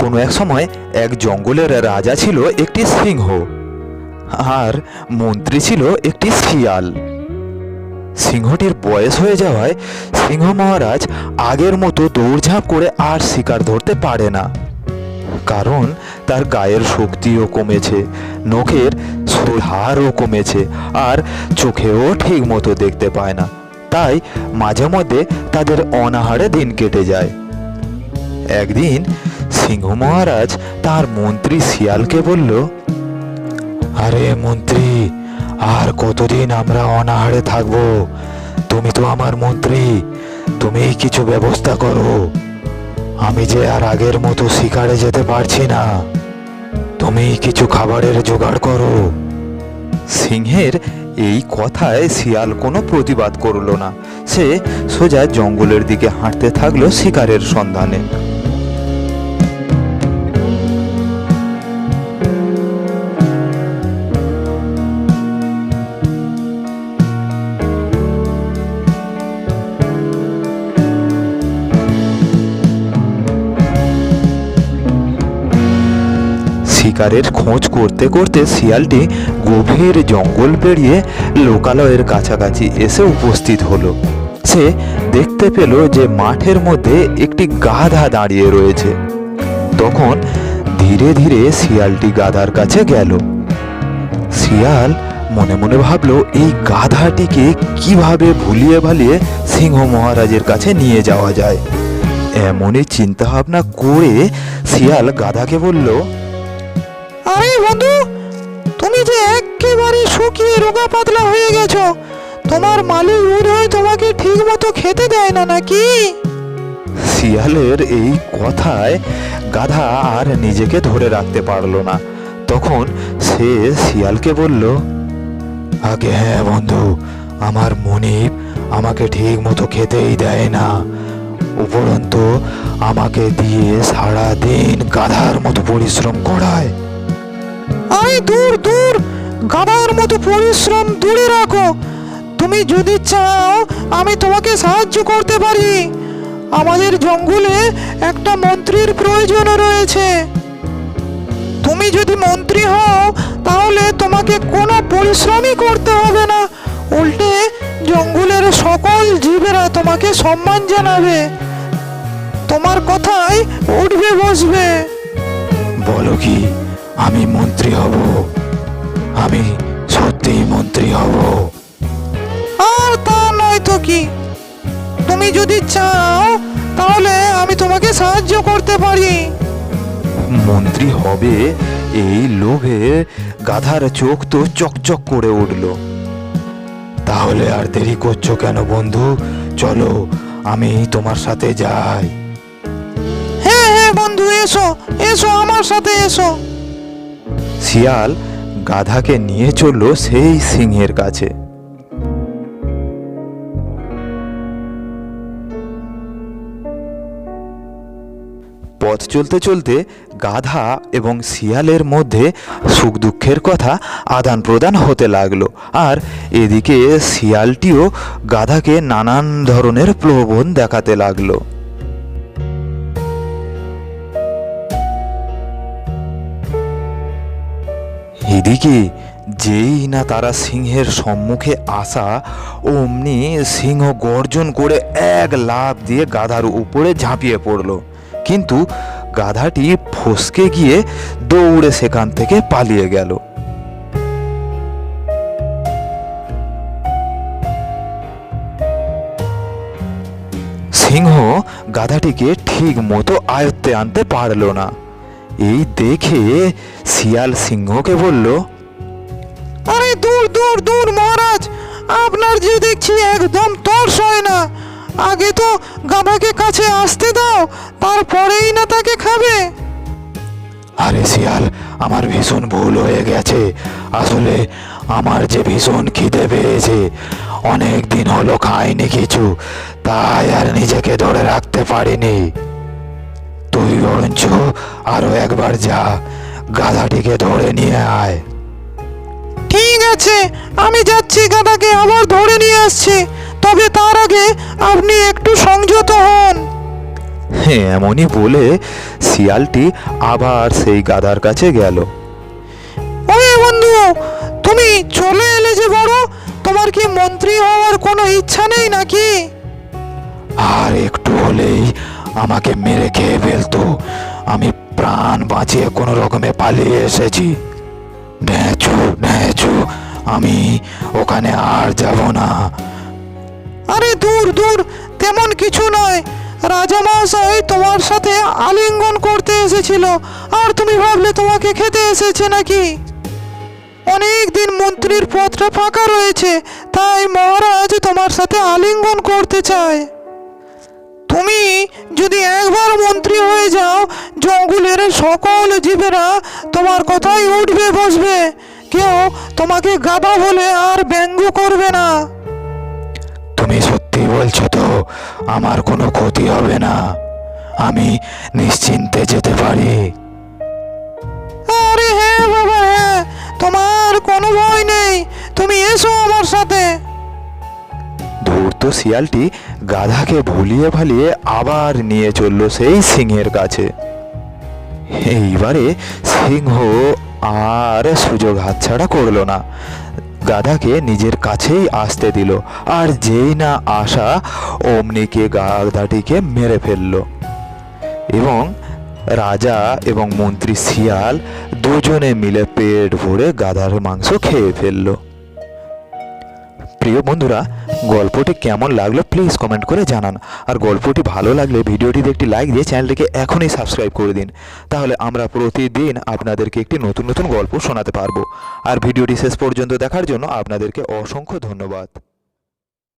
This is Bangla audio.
কোনো এক সময় এক জঙ্গলের রাজা ছিল একটি সিংহ, আর মন্ত্রী ছিল একটি শিয়াল। সিংহটির বয়স হয়ে যাওয়ায় সিংহ মহারাজ আগের মতো দৌড়ঝাঁপ করে আর শিকার ধরতে পারে না, কারণ তার গায়ের শক্তিও কমেছে, নখের হাড়ও কমেছে, আর চোখেও ঠিক মতো দেখতে পায় না। তাই মাঝে মধ্যে তাদের অনাহারে দিন কেটে যায়। একদিন সিংহ মহারাজ তার মন্ত্রী শিয়ালকে বলল, আরে মন্ত্রী, আর কতদিন আমরা অনাহারে থাকব? তুমি তো আমার মন্ত্রী, তুমি কিছু ব্যবস্থা করো। আমি যে আর আগের মতো শিকারে যেতে পারছি না। তুমি কিছু খাবারের জোগাড় করো। সিংহের এই কথায় শিয়াল কোনো প্রতিবাদ করল না। সে সোজা জঙ্গলের দিকে হাঁটতে থাকল শিকারের সন্ধানে। শিকারের খোঁজ করতে করতে শিয়ালটি গভীর জঙ্গল পেরিয়ে লোকালয়ের কাছাকাছি এসে উপস্থিত হলো। সে দেখতে পেল যে মাঠের মধ্যে একটি গাধা দাঁড়িয়ে রয়েছে। তখন ধীরে ধীরে শিয়ালটি গাধার কাছে গেল। শিয়াল মনে মনে ভাবলো, এই গাধাটিকে কীভাবে ভুলিয়ে ভালিয়ে সিংহ মহারাজের কাছে নিয়ে যাওয়া যায়? এমনই চিন্তা ভাবনা করে শিয়াল গাধাকে বলল আরে বন্ধু, তুমি যে একেবারে শুকিয়ে রোগা পাতলা হয়ে গেছো, তোমার মালিক বোধহয় তোমাকে ঠিক মতো খেতে দেয় না নাকি? শিয়ালের এই কথায় গাধা আর নিজেকে ধরে রাখতে পারল না। তখন সে শিয়ালকে বলল, আগে হ্যাঁ বন্ধু, আমার মনিব আমাকে ঠিক মতো খেতেই দেয় না। উপরন্তু আমাকে দিয়ে সারা দিন গাধার মতো পরিশ্রম করায়। আরে দূর দূর। গাধার মতো পরিশ্রম দূরে রাখো। তুমি যদি চাও, আমি তোমাকে সাহায্য করতে পারি। আমাদের জঙ্গলে একটা মন্ত্রীর প্রয়োজন রয়েছে। তুমি যদি মন্ত্রী হও, তাহলে তোমাকে কোনো পরিশ্রমই করতে হবে না। উল্টে জঙ্গলের সকল জীবেরা তোমাকে সম্মান জানাবে। তোমার কথাই উঠবে, বসবে। বলো কি? আমি মন্ত্রী হব। আমি সত্যিই মন্ত্রী হব। আর তা নয় তো কি? তুমি যদি চাও তাহলে আমি তোমাকে সাহায্য করতে পারি। মন্ত্রী হবে এই লোভে গাধার চোখ তো চকচক করে উঠল। তাহলে আর দেরি করছ কেন বন্ধু? চলো আমি তোমার সাথে যাই। হ্যাঁ হ্যাঁ বন্ধু এসো এসো আমার সাথে এসো। শিয়াল গাধাকে নিয়ে চলল সেই সিংহের কাছে। পথ চলতে চলতে গাধা এবং শিয়ালের মধ্যে সুখ দুঃখের কথা আদান প্রদান হতে লাগল আর এদিকে শিয়ালটিও গাধাকে নানান ধরনের প্রলোভন দেখাতে লাগল। এদিকে যেই না তারা সিংহের সম্মুখে আসা, অমনি সিংহ গর্জন করে এক লাফ দিয়ে গাধার উপরে ঝাঁপিয়ে পড়ল। কিন্তু গাধাটি ফসকে গিয়ে দৌড়ে সেখান থেকে পালিয়ে গেল। সিংহ গাধাটিকে ঠিক মতো আয়ত্তে আনতে পারল না। এই দেখে শিয়াল সিংহকে বলল, আরে দূর দূর দূর মহারাজ! আপনার যে দেখছি একদম তর্স হয় না। আগে তো গাধাকে কাছে আসতে দাও, তারপরেই না তাকে খাবে। আরে শিয়াল, আমার ভীষণ ভুল হয়ে গেছে। আসলে আমার যে ভীষণ খিদে পেয়েছে, অনেক দিন হলো খাইনি কিছু, তাই আর নিজেকে ধরে রাখতে পারিনি। তুই বরঞ্চ আরও একবার যা গাধাটিকে ধরে নিয়ে আয়। ঠিক আছে আমি যাচ্ছি গাধাকে আবার ধরে নিয়ে আসছি। তবে তার আগে আপনি একটু সংযত হন। হ্যাঁ এমনই বলে শিয়ালটি আবার সেই গাধার কাছে গেল। ওই বন্ধু তুমি চলে এলে যে বড় তোমার কি মন্ত্রী হওয়ার কোনো ইচ্ছা নেই নাকি? আর একটু হলেই আমাকে মেরে খেয়ে ফেলতো আমি প্রাণ বাঁচিয়ে কোনো রকমে পালিয়ে এসেছি। ন্যাচু ন্যাচু, আমি ওখানে আর যাব না। আরে দূর দূর, তেমন কিছু নয়। রাজা মহাশয় তোমার সাথে আলিঙ্গন করতে এসেছিল। আর তুমি ভাবলে তোমাকে খেতে এসেছে নাকি? অনেক দিন মন্ত্রীর পদটা ফাঁকা রয়েছে, তাই মহারাজ তোমার সাথে আলিঙ্গন করতে চায়। তুমি যদি একবার মন্ত্রী হয়ে যাও জঙ্গলের সকল জীবেরা তোমার কথাই উঠবে বসবে। কেউ তোমাকে গাধা বলে আর ব্যঙ্গ করবে না। তুমি সত্যি বলছো তো আমার কোনো ক্ষতি হবে না। আমি নিশ্চিন্তে যেতে পারি। আরে হ্যাঁ বাবা হ্যাঁ তোমার কোনো ভয় নেই। তুমি এসো আমার সাথে। ধূর্ত শিয়ালটি গাধাকে ভুলিয়ে ভালিয়ে আবার নিয়ে চলল সেই সিংহের কাছে। এইবারে সিংহ আর সুযোগ হাতছাড়া করল না। গাধাকে নিজের কাছেই আসতে দিল আর যেই না আসা অমনিকে গাধাটিকে মেরে ফেলল। এবং রাজা এবং মন্ত্রী শিয়াল দুজনে মিলে পেট ভরে গাধার মাংস খেয়ে ফেলল। প্রিয় বন্ধুরা গল্পটি কেমন লাগল প্লিজ কমেন্ট করে জানান। আর গল্পটি ভালো লাগলে ভিডিওটিতে একটি লাইক দিয়ে চ্যানেলটিকে এখনই সাবস্ক্রাইব করে দিন। তাহলে আমরা প্রতিদিন আপনাদেরকে একটি নতুন নতুন গল্প শোনাতে পারব। আর ভিডিওটি শেষ পর্যন্ত দেখার জন্য আপনাদেরকে অসংখ্য ধন্যবাদ।